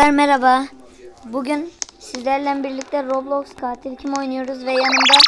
Arkadaşlar merhaba. Bugün sizlerle birlikte Roblox katil kim oynuyoruz ve yanımda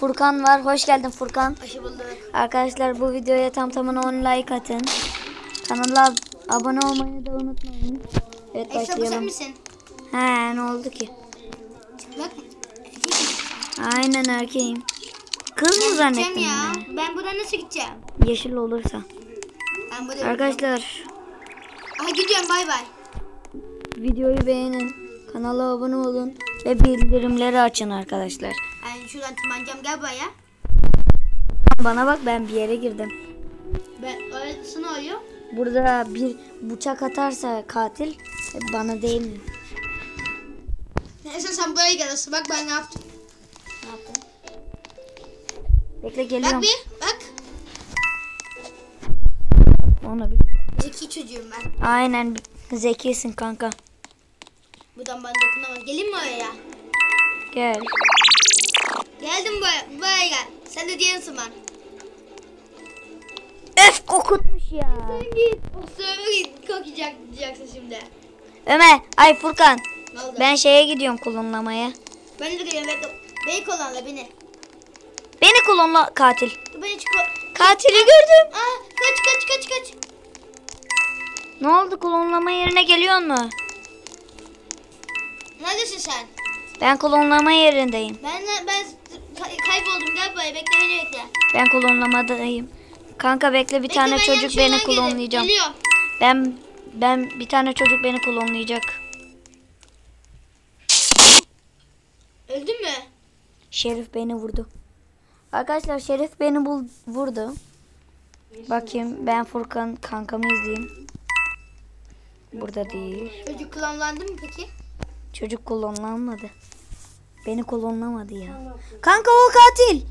Furkan var. Hoş geldin Furkan. Hoş bulduk. Arkadaşlar bu videoya tam tamına 10 like atın. Kanala abone olmayı da unutmayın. Evet bu sen başlayalım. misin? He ne oldu ki? Aynen erkeğim. Kız mı zannettin ya. beni? Ben buradan nasıl gideceğim? Yeşil olursa. Ben Arkadaşlar Aha gidiyorum bay bay. Videoyu beğenin. Kanala abone olun. Ve bildirimleri açın arkadaşlar. Ben şuradan tırmanacağım gel buraya. Bana bak ben bir yere girdim. Ben öylesine oluyor. Burada bir bıçak atarsa katil bana değil mi? Neyse sen buraya gel Esra. Bak ben ne yaptım. Ne yaptın? Bekle Bak geliyorum. bir bak. Onu bir. Zeki çocuğum ben. Aynen zekisin kanka. Buradan ben dokunamam. Gelin mi oraya? Gel. Geldim buraya. Buraya gel. Sen de diğer var. Öf kokutmuş ya. Sen git. O git. Kokacak diyeceksin şimdi. Ömer, ay Furkan. Ne oldu? Ben şeye gidiyorum kullanmaya. Ben de geliyorum. Bekle. Beni kullanla beni. Beni kullanla katil. Beni çık. Katili gördüm. Aa kaç kaç kaç kaç. Ne oldu klonlama yerine geliyor mu? Neredesin sen? Ben klonlama yerindeyim. Ben ben kay- kayboldum. Gel buraya. Bekle beni bekle. Ben klonlamadayım. Kanka bekle bir Bekle, tane çocuk beni klonlayacağım. Geliyorum. Ben ben bir tane çocuk beni klonlayacak. Öldün mü? Şerif beni vurdu. Arkadaşlar Şerif beni bul vurdu. Bakayım ben Furkan kankamı izleyeyim. Burada değil. Çocuk klonlandı mı peki? Çocuk klonlanmadı. Beni klonlamadı ya. Kanka o katil.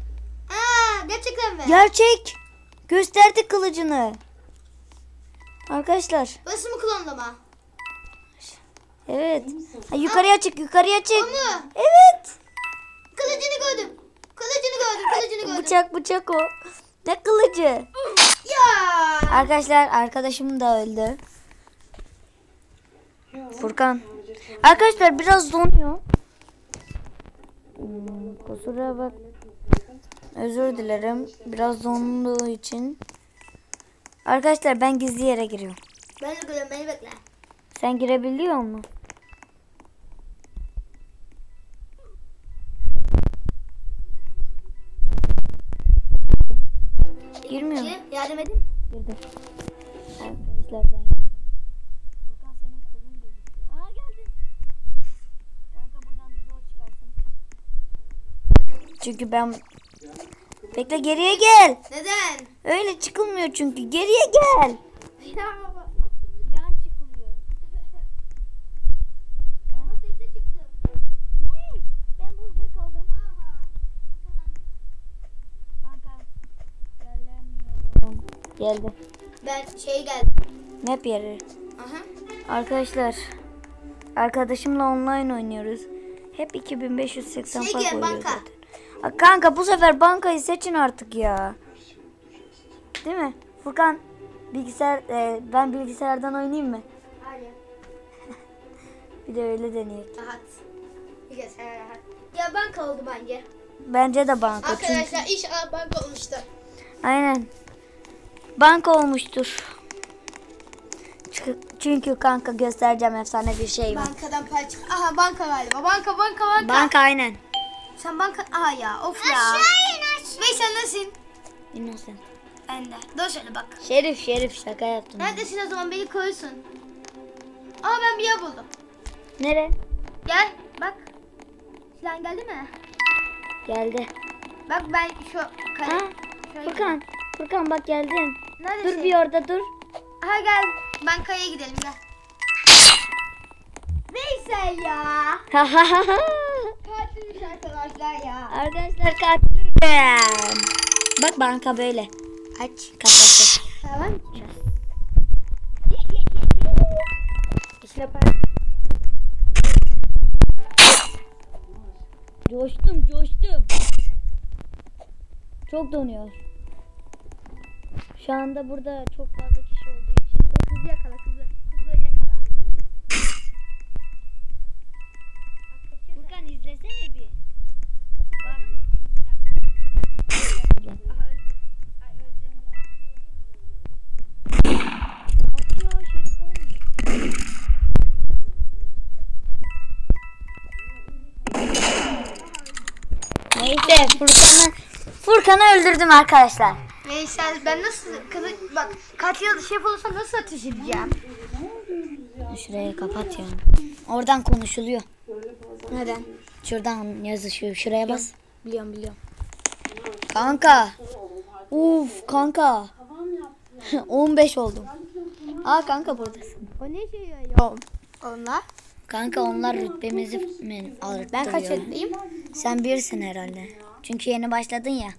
Aa gerçekten mi? Gerçek. Gösterdi kılıcını. Arkadaşlar. Burası mı klonlama? Evet. Ha, yukarıya çık yukarıya çık. O mu? Evet. Kılıcını gördüm. Kılıcını gördüm. Kılıcını gördüm. Bıçak bıçak o. Ne kılıcı? Ya. Arkadaşlar arkadaşım da öldü. Furkan. Arkadaşlar biraz donuyor. Hmm, kusura bak. Özür dilerim. Biraz donduğu için. Arkadaşlar ben gizli yere giriyorum. Ben de görüyorum. Beni bekle. Sen girebiliyor musun? Girmiyor. Yardım edeyim. Girdim. Arkadaşlar ben Furkan senin kolun gözüküyor. Aa geldi. Kanka buradan zor çıkarsın. Çünkü ben Bekle geriye gel. Neden? Öyle çıkılmıyor çünkü. Geriye gel. Ya. Yan çıkılıyor. Ama sesle çıktı. Ne? Ben burada kaldım. Kanka gelemiyorum. Geldi. Ben şey geldim. Map yeri. Aha. Arkadaşlar arkadaşımla online oynuyoruz. Hep 2580 Şey fark oluyor banka. Kanka bu sefer bankayı seçin artık ya. Değil mi? Furkan bilgisayar e, ben bilgisayardan oynayayım mı? Hadi. Bir de öyle deneyek. Rahat. Rahat. Ya banka oldu bence. Bence de banka çünkü. Arkadaşlar inşallah banka olmuştu. Aynen. Banka olmuştur. Çünkü, çünkü kanka göstereceğim efsane bir şey var. Bankadan para çık. Aha banka galiba. Banka banka banka. Banka aynen. Sen banka... Aha ya of ya. Aşağı in aşağı. Bey sen nasılsın? Innocent. Ben de. Dur şöyle bak. Şerif şerif şaka yaptım. Neredesin o zaman beni koysun. Aa ben bir yer buldum. Nere? Gel bak. Silah geldi mi? Geldi. Bak ben şu kare... Ha, Furkan. Furkan bak geldim. Neredesin? Dur bir orada dur. Aha gel. Bankaya gidelim gel. Veysel ya. Ha ha ha ha. Katilmiş arkadaşlar ya. Arkadaşlar katilim. Bak banka böyle. Aç kafası. Tamam. İşte para. Coştum coştum. Çok donuyor. Şu anda burada çok fazla kişi olduğu için. Kızı. Kızı yakala. Öldürdüm arkadaşlar. Veysel ben nasıl kılıç bak ya da şef olursa nasıl ateş edeceğim? Şurayı kapat ya. Oradan konuşuluyor. Neden? Şuradan yazışıyor. Şuraya bas. Biliyorum biliyorum. Kanka. Uf kanka. 15 oldum. Aa kanka buradasın. O ne şey ya? Onlar. Kanka onlar rütbemizi mi arttırıyor? Ben kaç etliyim? Sen birsin herhalde. Çünkü yeni başladın ya.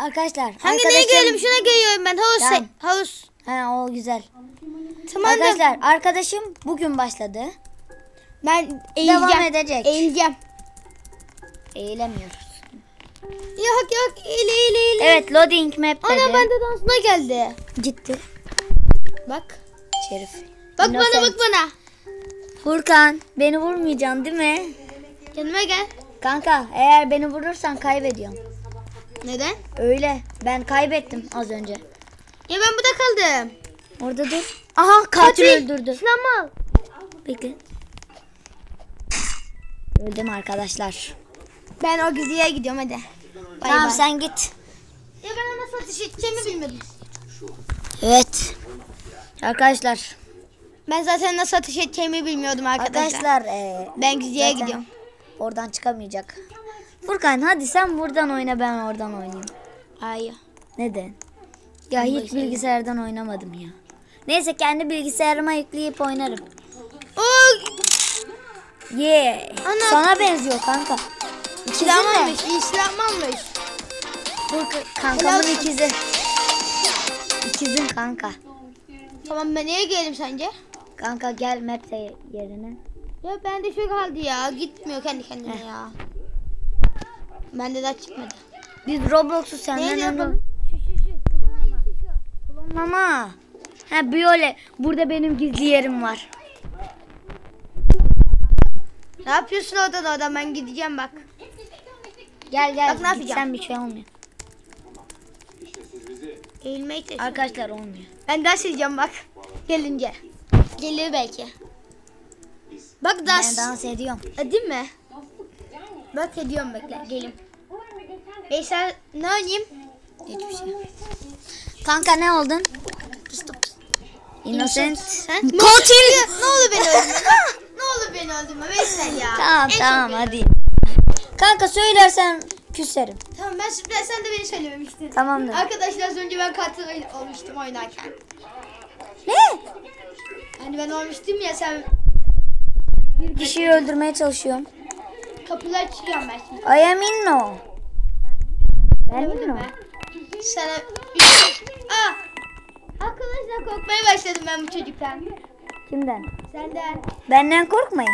Arkadaşlar. Hangi neye gelelim? Şuna geliyorum ben. Havuz. Tamam. Havuz. He o güzel. Tamam da Arkadaşlar arkadaşım bugün başladı. ben Devam eğileceğim. edecek. Eğileceğim. Eğilemiyoruz. Yok yok eğil eğil eğil. Evet loading map dedi. Ana bende dansına geldi. Gitti. Bak. Şerif. Bak Innocent. bana bak bana. Furkan beni vurmayacaksın değil mi? Kendime gel. Kanka eğer beni vurursan kaybediyorum. Neden? Öyle. Ben kaybettim az önce. Ya ben burada kaldım. Orada dur. Aha katil öldürdü. Şuna al. Bekle. Öldüm arkadaşlar. Ben o güzeye gidiyorum hadi. Bay tamam bay. sen git. Ya ben nasıl ateş edeceğimi bilmedim. Evet. Arkadaşlar. Ben zaten nasıl ateş edeceğimi bilmiyordum arkadaşlar. Arkadaşlar. eee, Ben zaten gidiyorum. Oradan çıkamayacak. Furkan hadi sen buradan oyna ben oradan oynayayım. Hayır. Neden? Ya hiç bilgisayardan oynamadım ya. Neyse kendi bilgisayarıma yükleyip oynarım. O Ye. Ana. Sana benziyor kanka. İslam mi? İslam almış. Furkan kankamın Helal ikizi. İkizin kanka. Tamam ben neye gelelim sence? Kanka gel map de yerine. Ya bende şu kaldı ya. Gitmiyor kendi kendine ya. Bende daha çıkmadı. Biz Roblox'u senden Neyle yapalım? Ama. Ha böyle. Burada benim gizli yerim var. Ne yapıyorsun oradan oradan ben gideceğim bak. Gel gel. Bak ne yapacağım? Gitsen bir şey olmuyor. Eğilmeyi de. Arkadaşlar olmuyor. Ben dans edeceğim bak. Gelince. Gelir belki. Bak Ben dans. ediyorum. Edeyim mi? Bak ediyorum bekle. Gelin. Veysel ne oynayayım? Hiçbir şey. Kanka ne oldun? Innocent. Sen? Katil. Ne olur beni öldürme. ne olur beni öldürme Veysel ya. Tamam En tamam hadi. Kanka söylersen küserim. Tamam ben sürpriz sen de beni söylememiştin. Tamamdır. Arkadaşlar az önce ben katil ol- olmuştum oynarken. Ne? Hani ben olmuştum ya sen Bir kişiyi öldürmeye çalışıyorum. Kapılar çıkıyorum ben şimdi. I am Inno. Ben Inno. Sana şey... Aa! Arkadaşlar korkmaya başladım ben bu çocuktan. Kimden? Senden. Benden korkmayın.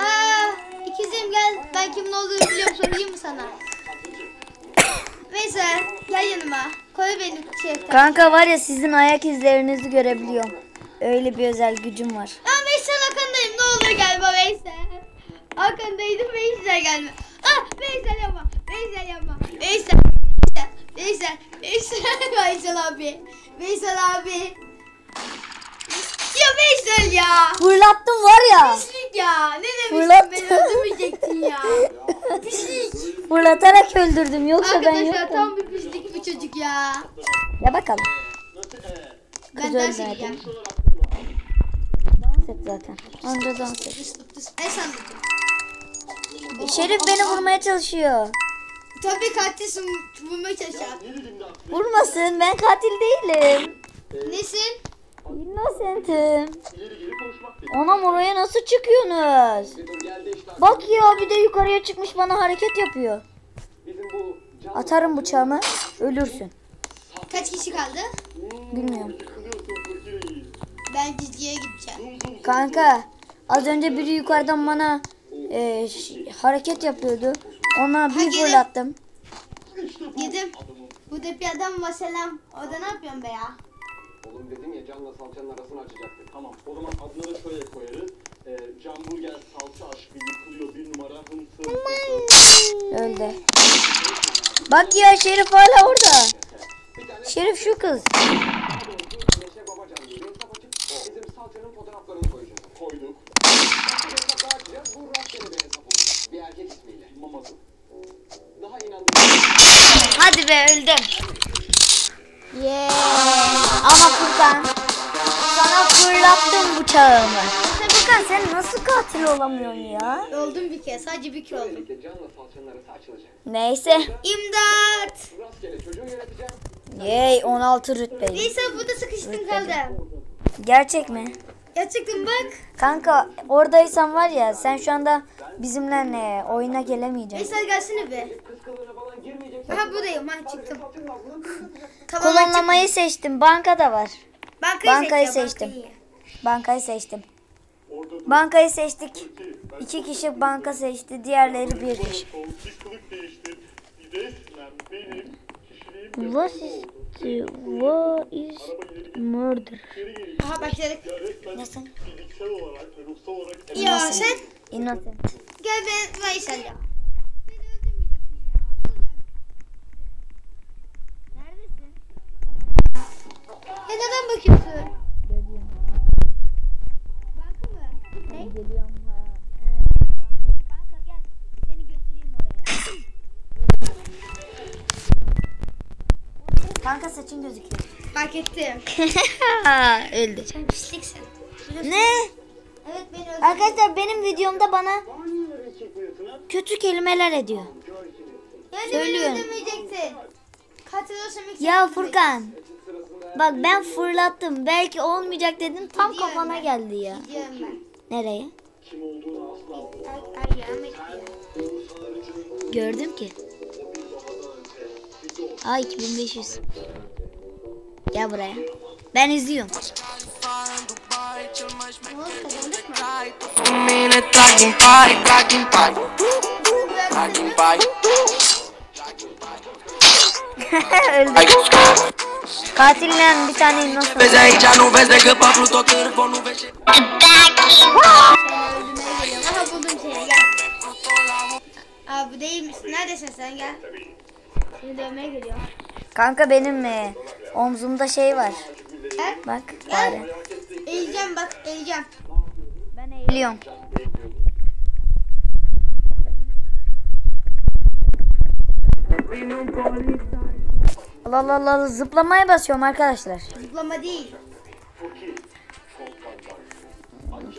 Aa! ikizim gel. Ben kimin olduğunu biliyorum sorayım mı sana? Neyse gel yanıma. Koy beni şey. Kanka var ya sizin ayak izlerinizi görebiliyorum. Öyle bir özel gücüm var. Aa Veysel arkandayım. Ne olur gelme Veysel. Arkandaydım Veysel gelme. Ah Veysel yapma. Veysel yapma. Veysel. Veysel. Veysel. Veysel abi. Veysel abi. Ya Veysel ya. Fırlattım var ya. Pislik ya. Ne demiştin beni öldürmeyecektin ya. Pislik. Fırlatarak öldürdüm yoksa ben Arkadaşlar yoktum. tam bir pislik bir çocuk ya. Ya bakalım. Ben Kız dans öldürdüm. edeceğim. Dans et zaten. Anca dans et. Tıs Şerif beni vurmaya çalışıyor. Tabii katilsin vurmaya çalışacağım. Vurmasın ben katil değilim. Nesin? Innocent'im. Anam oraya nasıl çıkıyorsunuz? Bak ya bir de yukarıya çıkmış bana hareket yapıyor. Atarım bıçağımı ölürsün. Kaç kişi kaldı? Bilmiyorum. Ben gizliye gideceğim. Kanka az önce biri yukarıdan bana e, hareket yapıyordu. Ona bir Ha, gelin. fırlattım. Yedim. Burada bir adam var selam. Orada ne yapıyorsun be ya? Oğlum dedim ya canla salçanın arasını açacaktı. Tamam o zaman adını da şöyle koyarız. Ee, can burger salça aşkı yıkılıyor bir numara hıntı. Öldü. Bak ya Şerif hala orada. Şerif şu kız. Be öldüm. Yeah. Ama Furkan sana fırlattım bıçağımı. Furkan sen nasıl katil olamıyorsun ya? Oldum bir kere. Sadece bir kere oldum. Neyse. İmdat. Yey 16 rütbeyim. Neyse burada sıkıştım kaldım. Gerçek mi? Gerçekten bak. Kanka oradaysan var ya sen şu anda bizimle ne oyuna gelemeyeceksin. Veysel gelsene be. Girmeyeceksin. Aha buradayım. Ha çıktım. Tamam ben. Kolonlamayı seçtim. Banka da var. Bankayı, Bankayı seçtim. bankayı. Bankayı seçtim. Bankayı seçtik. İki kişi banka seçti. Diğerleri bir kişi. What is the, what is murder? Aha başladık. Nasıl? Ya sen Innocent. gel ben Veysel ya. Ya neden bakıyorsun? Banka mı? Ne? Geliyorum ha. Kanka saçın gözüküyor. Fark ettim. Öldü. Sen pisliksin. Ne? Evet beni öldürdün. Arkadaşlar benim videomda bana kötü kelimeler ediyor. Söylüyorum. olsam ilk Ya Furkan. Bak ben fırlattım. Belki olmayacak dedim. Tam Gidiyorum kafana ben. geldi ya. Gidiyorum ben. Nereye? Gördüm ki. Aa 2500. Gel buraya. Ben izliyorum. Ne Katille bir tane innocent. Vezi aici, nu vezi decât pe Pluto, cârpă, nu vezi ce- Öldürmeye geliyorum. Aha buldum seni gel. Aa bu değil misin? Neredesin sen gel. Seni dövmeye geliyorum. Kanka benim e, omzumda şey var. Gel. Bak Gel. bari. Eğileceğim bak eğileceğim. Ben eğiliyorum. Allah Allah Allah zıplamaya basıyorum arkadaşlar. Zıplama değil.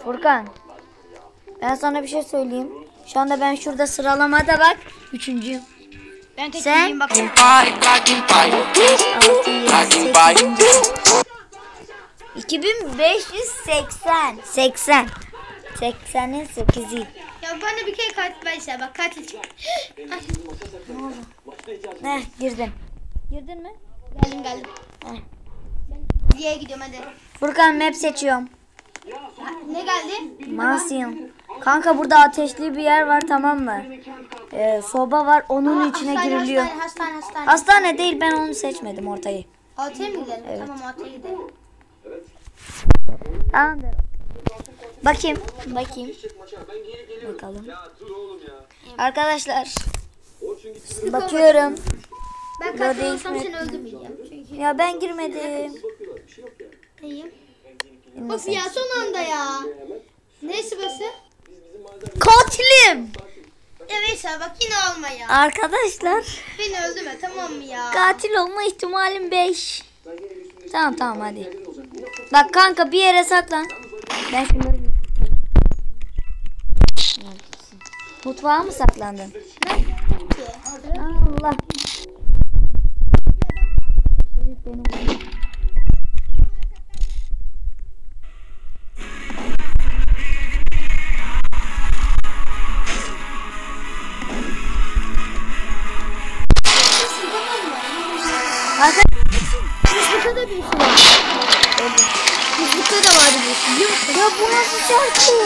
Furkan. Ben sana bir şey söyleyeyim. Şu anda ben şurada sıralamada bak. Üçüncüyüm. Ben Sen? kaçayım bak. Tracking pie, tracking pie, 6, 7, tracking 8. pie. 2580. 80. 80'in 8'i. Ya bana bir kere katil verse bak katil. Ne girdin. Girdin mi? geldim geldim. Heh. Diye gidiyorum hadi. Furkan map seçiyorum. Ha, ne geldi? Mansiyon. Kanka burada ateşli bir yer var tamam mı? Ee, soba var onun içine hastane, giriliyor. Hastane hastane hastane. Hastane değil ben onu seçmedim ortayı. Otele mi gidelim? Tamam otele gidelim. Tamamdır. Bakayım. Bakayım. Ben geri geliyorum. Bakalım. Ya dur oğlum ya. Arkadaşlar bakıyorum. Ben katil olsam seni öldürmeyeceğim. Çünkü Ya ben girmedim. ya. iyiyim. Of ya son anda ya. Neyse bası? Katilim. Evet bak yine olma ya. Arkadaşlar Beni öldürme tamam mı ya? katil olma ihtimalim 5. Tamam tamam hadi. Bak kanka bir yere saklan. Ben şunları Mutfağa mı saklandın? Allah.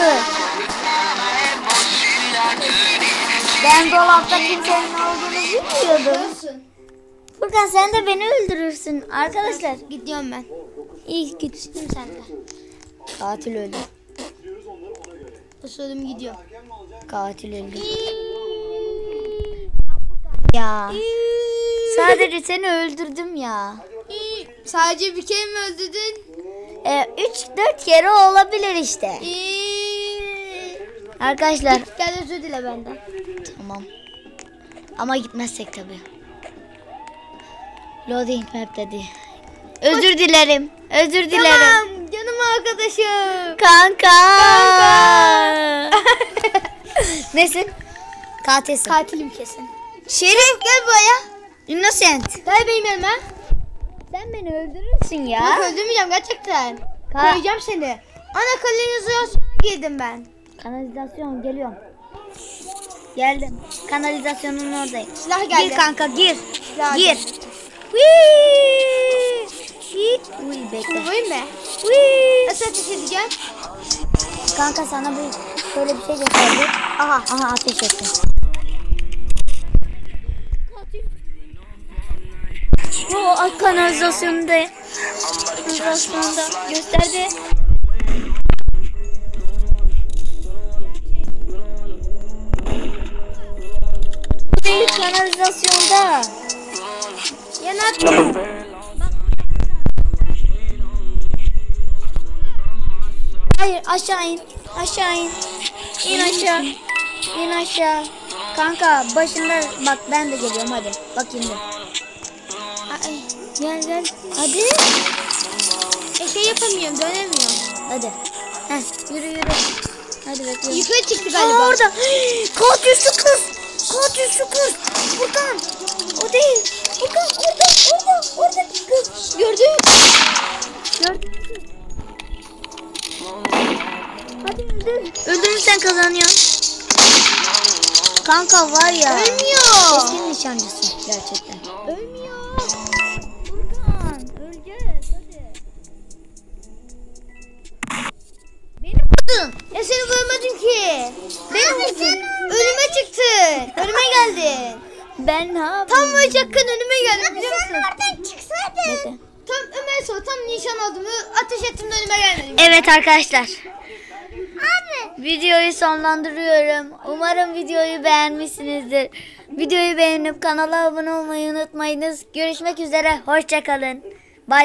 Şarkı? Ben dolapta kimsenin olduğunu bilmiyordum. Furkan sen de beni öldürürsün. Arkadaşlar Gidiyorum ben. iyi git. Gittim sen de. Katil öldü. Isırdım gidiyor. Katil öldü. Ya. Sadece seni öldürdüm ya. Sadece bir kere mi öldürdün? 3-4 kere olabilir işte. Arkadaşlar Gel özür dile benden. tamam. Ama gitmezsek tabii. Loading map dedi. Özür dilerim. Özür dilerim. Tamam canım arkadaşım. Kanka. Nesin? Katilsin. Katilim kesin. Şerif Gel buraya. Innocent. Gel benim yanıma. Sen beni öldürürsün ya. Yok öldürmeyeceğim gerçekten. Ka- Koyacağım seni. Ana kanalizasyona girdim ben. Kanalizasyon geliyorum. Geldim. Kanalizasyonun oradayım. Silah geldi. Gir kanka gir. Silah Gir. Git. Uy bekle. Vurayım mı? Whee! Nasıl ateş edeceğim? Kanka sana bir şöyle bir şey gösterdi. Aha aha ateş ettim. Bu kanalizasyonda kanalizasyonda gösterdi. Kanalizasyonda. Yanak. Hayır aşağı in. Aşağı in. İn aşağı. İn aşağı. Kanka başında bak ben de geliyorum hadi. Bak şimdi. Ay, Gel gel. Hadi. E şey yapamıyorum dönemiyorum. Hadi. Heh, yürü yürü. Hadi bekliyorum. Yukarı çıktı Aa, galiba. orada. Katilsi kız. Katilsi kız. Furkan. O değil. Furkan orada. Orada. Oradaki kız. Gördün mü? Gördün mü? Hadi öldür. Öldürürsen kazanıyorsun. Kanka var ya. Ölmüyor. Keskin nişancısın gerçekten. Ölmüyor. Furkan öleceğiz hadi. Beni vurdun. Ya seni vurmadım ki. Beni vurdun. Önüme çıktın. Önüme geldin. Ben ne yapayım? Tam vuracakken önüme geldin biliyor musun? oradan çıksaydın. Bekle. Tam Ömer sonra tam nişan aldım. Ateş ettim de önüme gelmedi. Evet arkadaşlar. Videoyu sonlandırıyorum. Umarım videoyu beğenmişsinizdir. Videoyu beğenip kanala abone olmayı unutmayınız. Görüşmek üzere. Hoşçakalın.